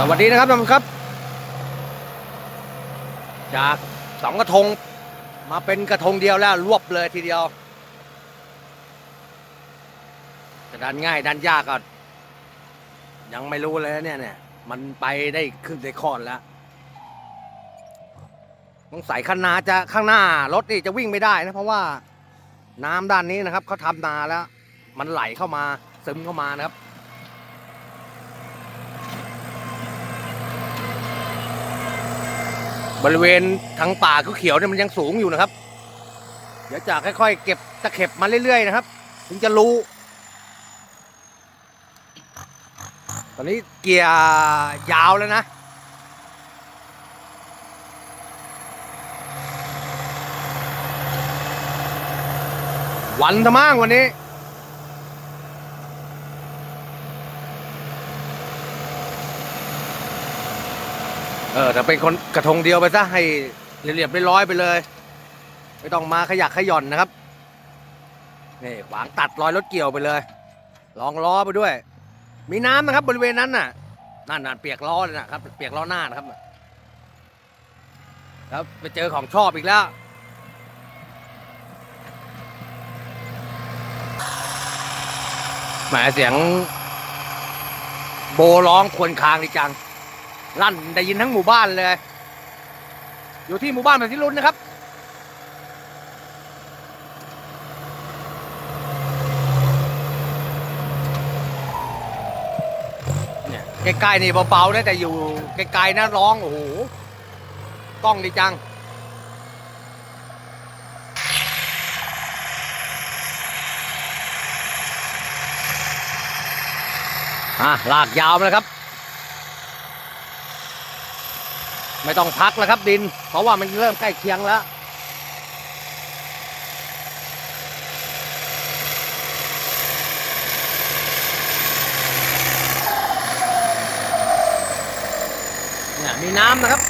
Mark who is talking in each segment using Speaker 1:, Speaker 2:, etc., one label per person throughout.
Speaker 1: สวัสดีนะครับท่านครับ จากสองกระทงมาเป็นกระทงเดียวแล้วรวบเลยทีเดียวจะดันง่ายดันยากก็ยังไม่รู้เลยนะเนี่ยเนี่ยมันไปได้ครึ่งได้คอนแล้วต้องใส่ข้างหน้าจะข้างหน้ารถนี่จะวิ่งไม่ได้นะเพราะว่าน้ำด้านนี้นะครับเขาทำนาแล้ว มันไหลเข้ามาซึมเข้ามานะครับ บริเวณทางป่าเขียวเนี่ยมันยังสูงอยู่นะครับ เดี๋ยวจะค่อยๆ เก็บตะเข็บมาเรื่อยๆนะครับ ถึงจะรู้ ตอนนี้เกียร์ยาวแล้วนะวันทมั่งวันนี้ เออแต่เป็นคนกระทงเดียวไปซะให้เรียบๆร้อยไปเลย ไม่ต้องมาขยักขย่อนนะครับนี่ขวางตัดรอยรถเกี่ยวไปเลยลองล้อไปด้วย มีน้ำนะครับบริเวณนั้นน่ะนั่นน่ะเปียกล้อเลยนะครับ เปียกล้อหน้านะครับแล้วไปเจอของชอบอีกแล้วหมายเสียง โบร้องควรคางดีจัง ลั่นได้ยินทั้งหมู่บ้านเลย อยู่ที่หมู่บ้านแบบที่รุนนะครับ เนี่ยใกล้ๆนี่เบาๆนะแต่อยู่ไกลๆนะร้อง โอ้โหกล้องดีจังอะลากยาวมาเลยครับ ไม่ต้องพักแล้วครับดิน เพราะว่ามันเริ่มใกล้เคียงแล้วเนี่ยมีน้ำนะครับ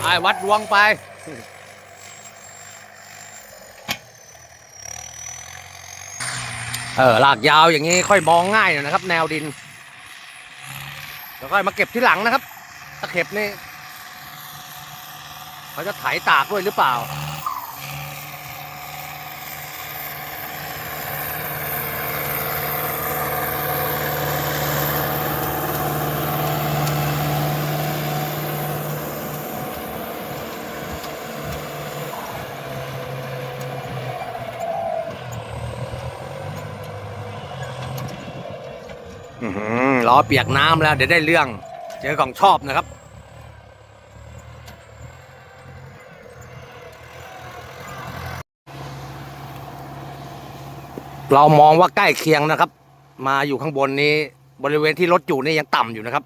Speaker 1: ไอ้วัดดวงไปเออลากยาวอย่างนี้ค่อยมองง่ายหน่อยนะครับ แนวดิน แล้วก็มาเก็บที่หลังนะครับ ตะเข็บนี่ เขาจะไถตากด้วยหรือเปล่า ล้อเปียกน้ำแล้ว เดี๋ยวได้เรื่อง เจอของชอบนะครับ เรามองว่าใกล้เคียงนะครับ มาอยู่ข้างบนนี้ บริเวณที่รถอยู่นี่ยังต่ำอยู่นะครับ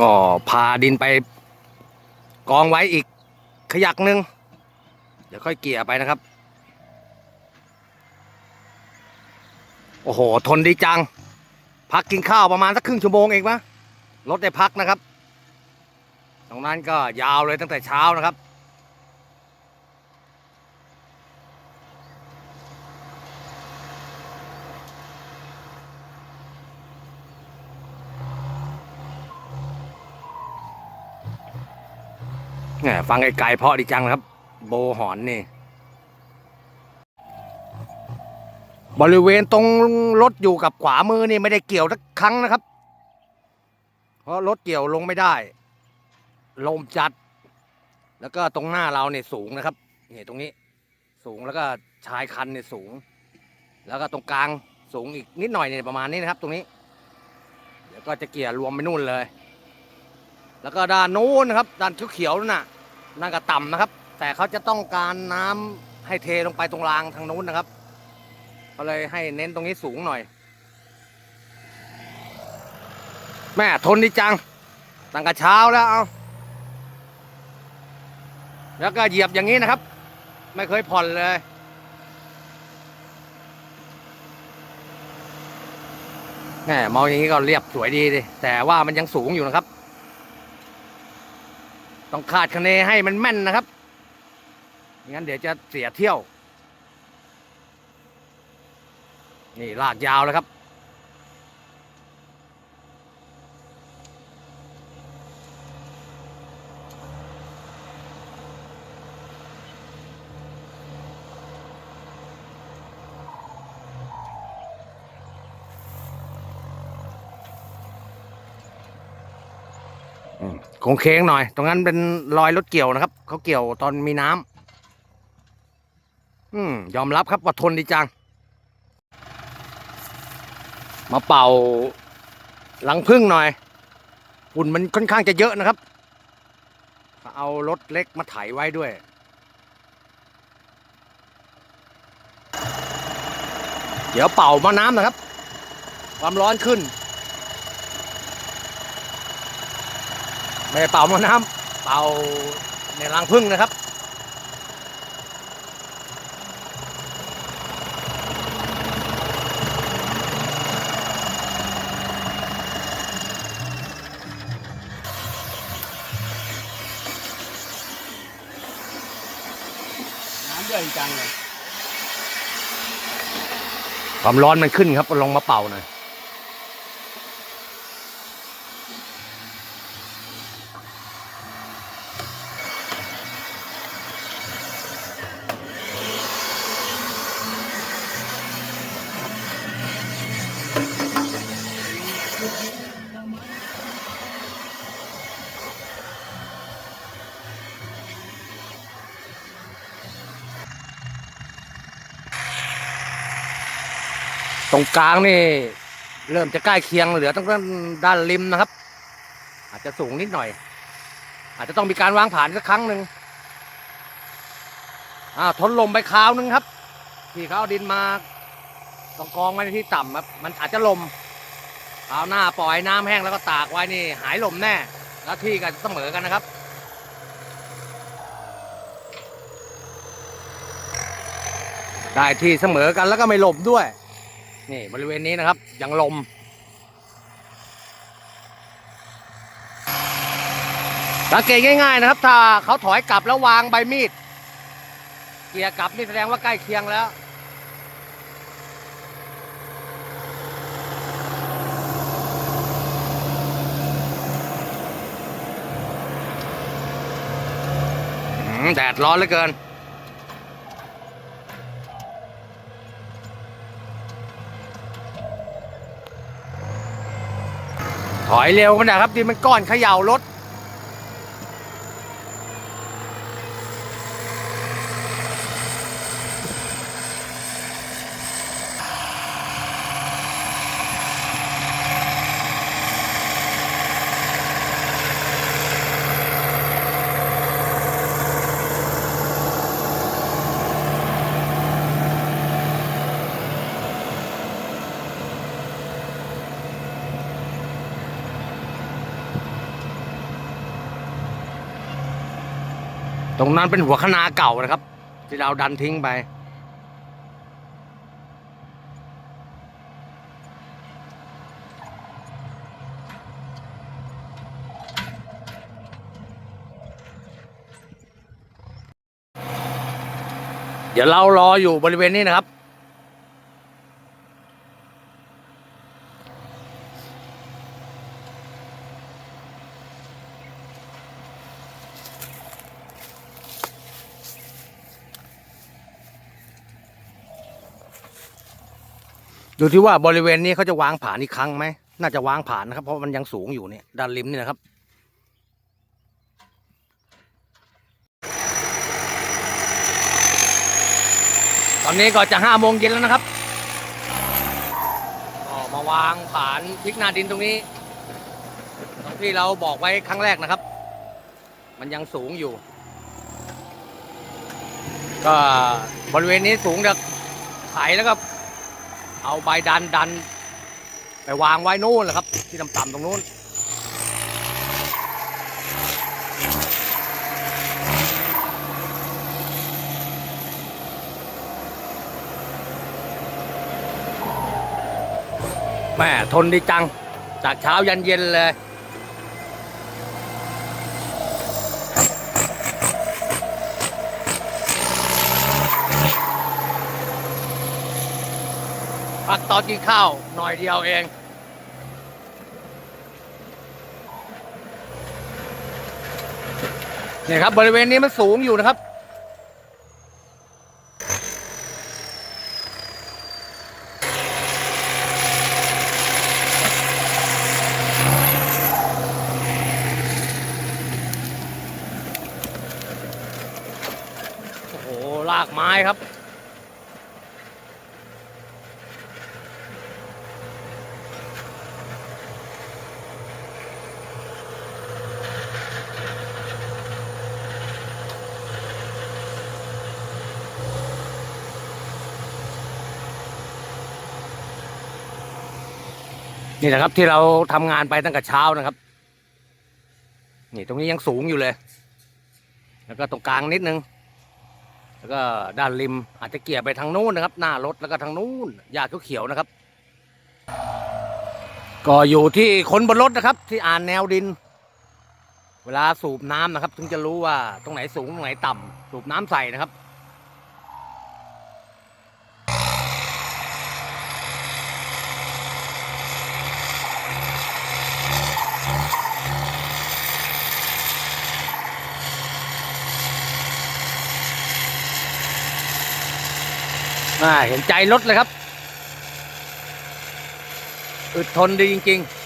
Speaker 1: ก็พาดินไปกองไว้อีกขยักหนึ่ง เดี๋ยวค่อยเกี่ยไปนะครับ โอ้โห ทนดีจัง พักกินข้าวประมาณสักครึ่งชั่วโมงเองปะรถได้พักนะครับ ตรงนั้นก็ยาวเลยตั้งแต่เช้านะครับฟังไกลๆเพราะดีจังนะครับ โบหอนนี่ บริเวณตรงรถอยู่กับขวามือนี่ไม่ได้เกี่ยวสักครั้งนะครับ เพราะรถเกี่ยวลงไม่ได้ ลมจัด แล้วก็ตรงหน้าเราเนี่ยสูงนะครับนี่ตรงนี้สูงแล้วก็ชายคันเนี่ยสูง แล้วก็ตรงกลางสูงอีกนิดหน่อยเนี่ยประมาณนี้นะครับ ตรงนี้ เดี๋ยวก็จะเกี่ยรวมไปนู่นเลย แล้วก็ด้านนู้นนะครับ ด้านเขียวๆนั่นน่ะนั่นก็ต่ำนะครับ แต่เขาจะต้องการน้ำให้เทลงไปตรงรางทางนู้นนะครับก็เลยให้เน้นตรงนี้สูงหน่อย แม่ทนดีจังตั้งแต่เช้าแล้วเอาแล้วก็เหยียบอย่างนี้นะครับ ไม่เคยผ่อนเลยแหมมองอย่างนี้ก็เรียบสวยดีดิแต่ว่ามันยังสูงอยู่นะครับ ต้องคาดคะเนให้มันแม่นนะครับ งั้นเดี๋ยวจะเสียเที่ยว นี่ลากยาวแล้วครับโคงเคงหน่อย ตรงนั้นเป็นรอยรถเกี่ยวนะครับ เขาเกี่ยวตอนมีน้ำ ยอมรับครับว่าทนดีจัง มาเป่าหลังพึ่งหน่อยฝุ่นมันค่อนข้างจะเยอะนะครับ เอารถเล็กมาไถไว้ด้วยเดี๋ยวเป่ามาน้ำนะครับ ความร้อนขึ้น ไม่เป่ามาน้ำเป่าในรังพึ่งนะครับ
Speaker 2: จังเลย
Speaker 1: ความร้อนมันขึ้นครับลองมาเป่าหน่อย รงกลางนี่ เริ่มจะใกล้เคียงเหลือต้องด้านริมนะครับ อาจจะสูงนิดหน่อย อาจจะต้องมีการวางผ่านสักครั้งหนึ่งอ่าทนลมไปคราวนึงครับ ที่เขาเอาดินมากองกองไว้ในที่ต่ำครับมันอาจจะลมคราหน้าปล่อยน้ำแห้งแล้วก็ตากไว้นี่ หายลมแน่ แล้วที่ก็เสมอกันนะครับได้ที่เสมอกันแล้วก็ไม่ลมด้วย นี่บริเวณนี้นะครับยังลม สังเกตง่ายๆนะครับ ถ้าเขาถอยกลับแล้ววางใบมีดเกียร์กลับนี่แสดงว่าใกล้เคียงแล้วแดดร้อนเหลือเกิน ถอยเร็วกันนะครับดินมันก้อนเขย่ารถ ตรงนั้นเป็นหัวคะนาเก่านะครับ ที่เราดันทิ้งไปเดี๋ยวเรารออยู่บริเวณนี้นะครับ ดูที่ว่าบริเวณนี้เขาจะวางผ่านอีกครั้งไหมน่าจะวางผ่านนะครับ เพราะมันยังสูงอยู่เนี่ยด้านริมนี่นะครับตอนนี้ก็จะห้าโมงเย็นแล้วนะครับก็มาวางผานพลิกหนาดินตรงนี้ตรงที่เราบอกไว้ครั้งแรกนะครับ มันยังสูงอยู่ ก็บริเวณนี้สูงจากไถแล้วก็ เอาใบดันดัน ไปวางไว้นู่นแหละครับ ที่ต่ำๆตรงนู้นแม่ทนดีจัง จากเช้ายันเย็นเลย พักตอนกินข้าวหน่อยเดียวเอง เนี่ยครับบริเวณนี้มันสูงอยู่นะครับ โอ้โห ลากไม้ครับ นี่นะครับที่เราทำงานไปตั้งแต่เช้านะครับ นี่ตรงนี้ยังสูงอยู่เลย แล้วก็ตรงกลางนิดนึง แล้วก็ด้านริมอาจจะเกี่ยไปทางนู้นนะครับ หน้ารถแล้วก็ทางนู้นหญ้าเขียวๆนะครับ ก็อยู่ที่คนบนรถนะครับ ที่อ่านแนวดิน เวลาสูบน้ำนะครับ ถึงจะรู้ว่าตรงไหนสูงตรงไหนต่ำสูบน้ำใส่นะครับ อ่าเห็นใจรถเลยครับ อึดทนดีจริง ๆ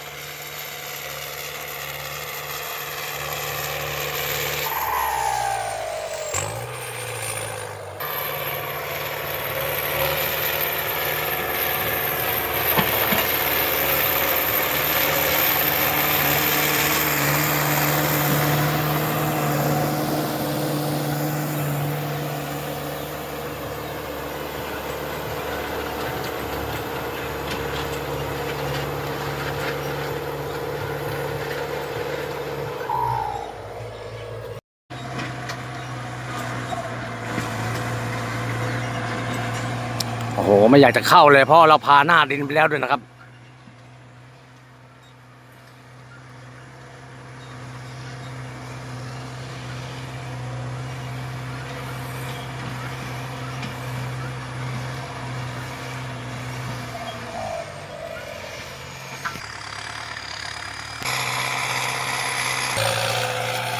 Speaker 1: โอ้โห ไม่อยากจะเข้าเลยเพราะเราพาหน้าดินไปแล้วด้วยนะครับ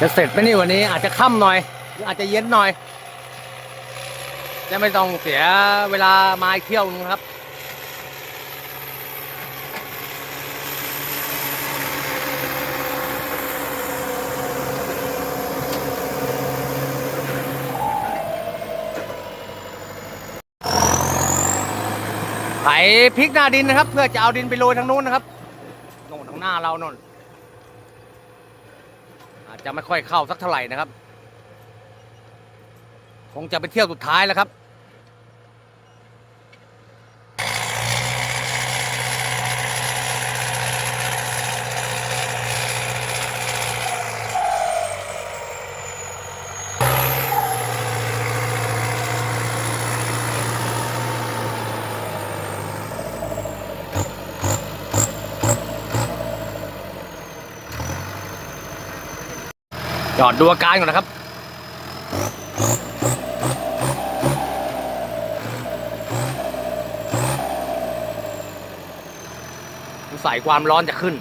Speaker 1: จะเสร็จไหมนี่วันนี้อาจจะค่ำหน่อยหรืออาจจะเย็นหน่อย จะไม่ต้องเสียเวลามาเที่ยวนึงครับไถพลิกหน้าดินนะครับ เพื่อจะเอาดินไปโรยทางนู้นนะครับโน่นทางหน้าเราโน่นอาจจะไม่ค่อยเข้าสักเท่าไหร่นะครับ คงจะไปเที่ยวสุดท้ายแล้วครับ จอดดูอาการก่อนนะครับ ใส่ความร้อนจะขึ้น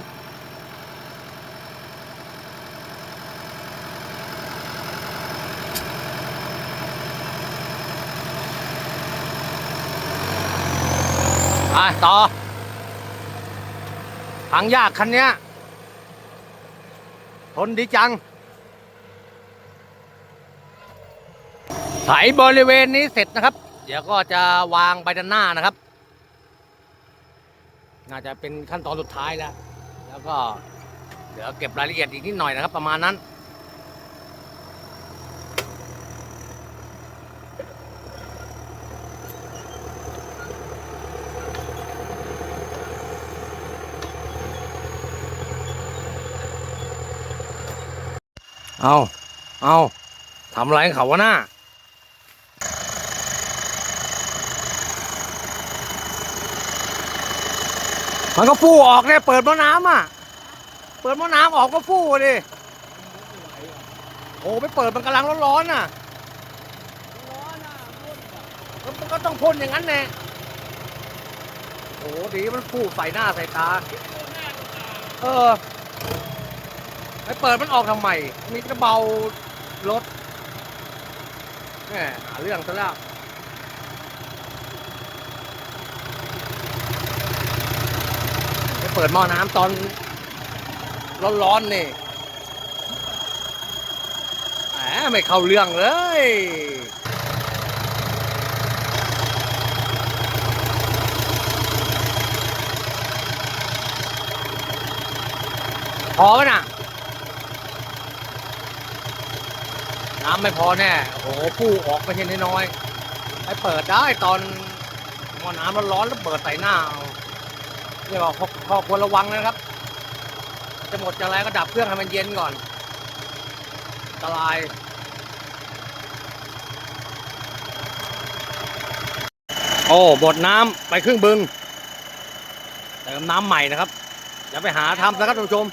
Speaker 1: อะ ต่อทางยากคันเนี้ยทนดีจังไถบริเวณนี้เสร็จนะครับ เดี๋ยวก็จะวางไปด้านหน้านะครับ น่าจะเป็นขั้นตอนสุดท้ายแล้ว แล้วก็เดี๋ยวเก็บรายละเอียดอีกนิดหน่อยนะครับ ประมาณนั้น เอา เอาทำอะไรเขาวะหน้า มันก็ฟู่ออกเนี่ยเปิดม้อน้ำอะ เปิดม้อน้ำออกก็ฟู่ดิโอ้ไปเปิดมันกำลังร้อนๆน่ะมันก็ต้องพ่นอย่างนั้นแน่โอ้โหดีมันพูดใส่หน้าใส่ตา เออไอ้เปิดมันออกทำไมมีกระเบารถแหมหาเรื่องซะแล้วไป เปิดหม้อน้ำตอนร้อนๆนี่แหมไม่เข้าเรื่องเลยพอไหมน่ะ น้ำไม่พอแน่ โอ้โหปูออกไปเห็นน้อยๆให้เปิดได้ตอนหม้อน้ำร้อนๆแล้วเปิดใส่หน้าเอา นี่ยบอกข้อควรระวังนะครับ จะหมดจะอะไรก็ดับเครื่องให้มันเย็นก่อนอันตรายโอ้บดน้ำไปครึ่งบึงเติมน้ำใหม่นะครับอย่าไปหาทำนะครับท่านผู้ชม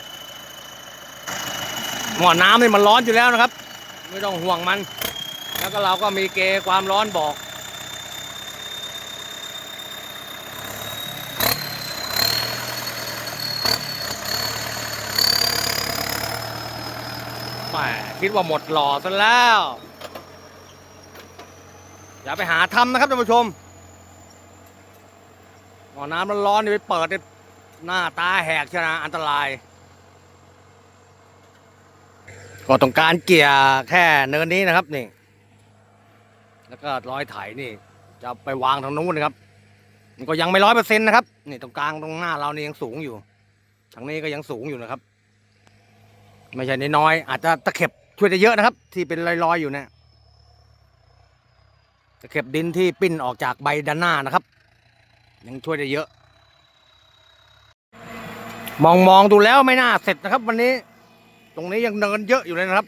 Speaker 1: หม้อน้ำนี่มันร้อนอยู่แล้วนะครับ ไม่ต้องห่วงมัน แล้วก็เราก็มีเกความร้อนบอก มคิดว่าหมดหล่อซะแล้ว อย่าไปหาทำนะครับท่านผู้ชมหม้อน้ำร้อนๆนี่ไปเปิดเนี่ยหน้าตาแหกชนะอันตราย ก็ต้องการเกี่ยร์แค่เนินนี้นะครับนี่ แล้วก็ร้อยไถนี่ จะไปวางทางนู้นนะครับมันก็ยังไม่ร้อยเปอร์เซ็นต์นะครับนี่ตรงกลางตรงหน้าเรานี่ยังสูงอยู่ทางนี้ก็ยังสูงอยู่นะครับ ไม่ใช่น้อยๆอาจจะตะเข็บช่วยได้เยอะนะครับ ที่เป็นลอยๆอยู่เนะตะเข็บดินที่ปิ้นออกจากใบด้านหน้านะครับ ยังช่วยได้เยอะ มองมองๆดูแล้วไม่น่าเสร็จนะครับ วันนี้ ตรงนี้ยังเนินเยอะอยู่เลยนะครับ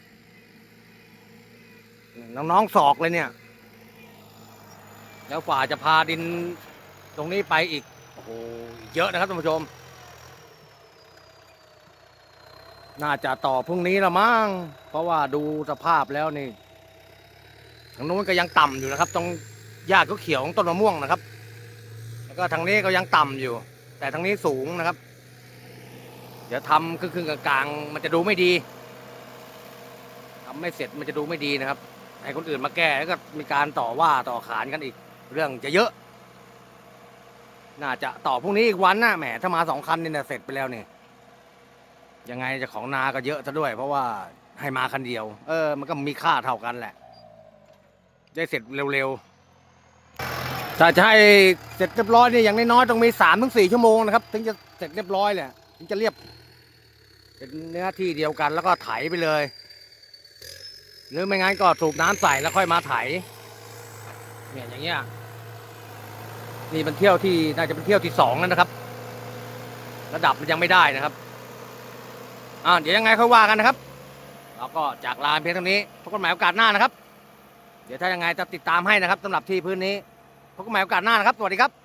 Speaker 1: น้องๆศอกเลยเนี่ย แล้วฝ่าจะพาดินตรงนี้ไปอีกโอ้โหเยอะนะครับท่านผู้ชม น่าจะต่อพรุ่งนี้ละมั้งเพราะว่าดูสภาพแล้วนี่ทางนู้นก็ยังต่ำอยู่นะครับ ตรงหญ้าเขียวของต้นมะม่วงนะครับ แล้วก็ทางนี้ก็ยังต่ำอยู่ แต่ทางนี้สูงนะครับ เดี๋ยวทำครึ่งกลางๆมันจะดูไม่ดีทำไม่เสร็จมันจะดูไม่ดีนะครับให้คนอื่นมาแก้แล้วก็มีการต่อว่าต่อขานกันอีก เรื่องจะเยอะ น่าจะต่อพรุ่งนี้อีกวันนะแหมถ้ามาสองคันนี่นะเสร็จไปแล้วเนี่ย ยังไงเจะของนาก็เยอะซะด้วย เพราะว่าให้มาคันเดียว เออ มันก็มีค่าเท่ากันแหละ ได้เสร็จเร็วๆถ้าจะให้เสร็จเรียบร้อยเนี่ยอย่างน้อยๆต้องมีสามถึงสี่ชั่วโมงนะครับ ถึงจะเสร็จเรียบร้อยแหละถึงจะเรียบ เป็นเนื้อที่เดียวกันแล้วก็ไถไปเลย หรือไม่งั้นก็สูบน้ำใส่แล้วค่อยมาไถ เนี่ยอย่างเงี้ยนี่เป็นเที่ยวที่น่าจะเป็นเที่ยวที่สองแล้วนะครับ ระดับมันยังไม่ได้นะครับ อ่าเดี๋ยวยังไงค่อยว่ากันนะครับเราก็จากลาเพียงเท่านี้พบกันใหม่โอกาสหน้านะครับ เดี๋ยวถ้ายังไงจะติดตามให้นะครับสำหรับที่พื้นนี้พบกันใหม่โอกาสหน้านะครับ สวัสดีครับ